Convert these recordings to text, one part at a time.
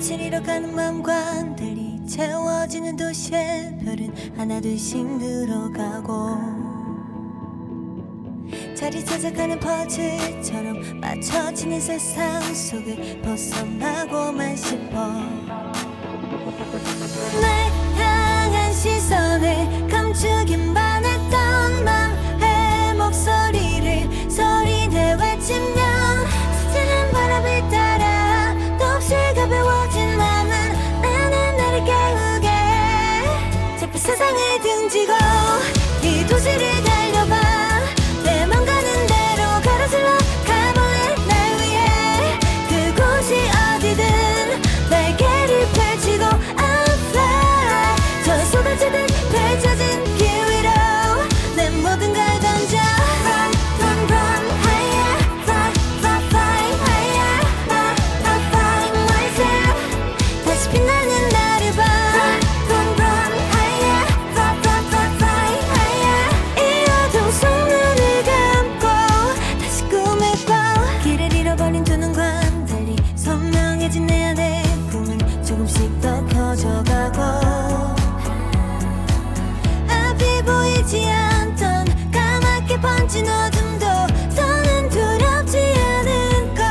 빛을 잃어가는 마음과 달리 채워지는 도시의 별은 하나둘씩 늘어가고 자리 찾아가는 퍼즐처럼 맞춰지는 세상 속을 벗어나고만 싶어 세상을 등지고 번진 어둠도 더는 두렵지 않은 걸날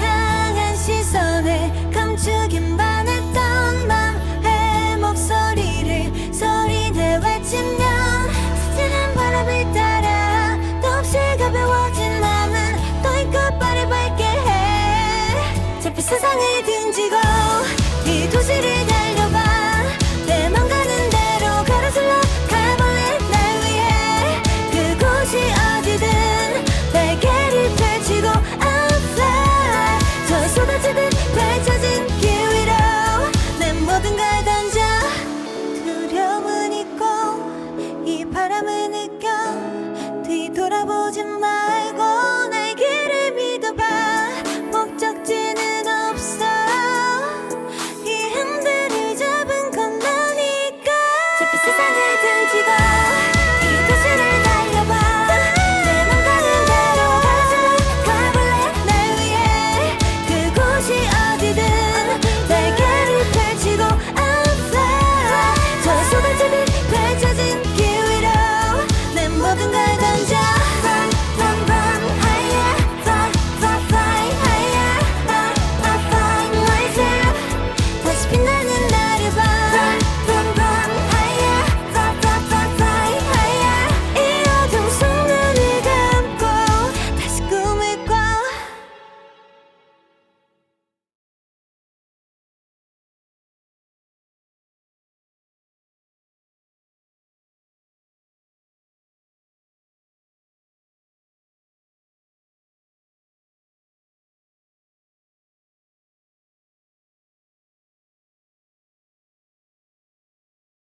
향한 시선을 감추긴 반했던 맘의 목소리를 소리내 외치면 스치는 바람을 따라 더없이 가벼워진 맘은 또 이끌 바를 밝게 해. 제풀 세상을 등지고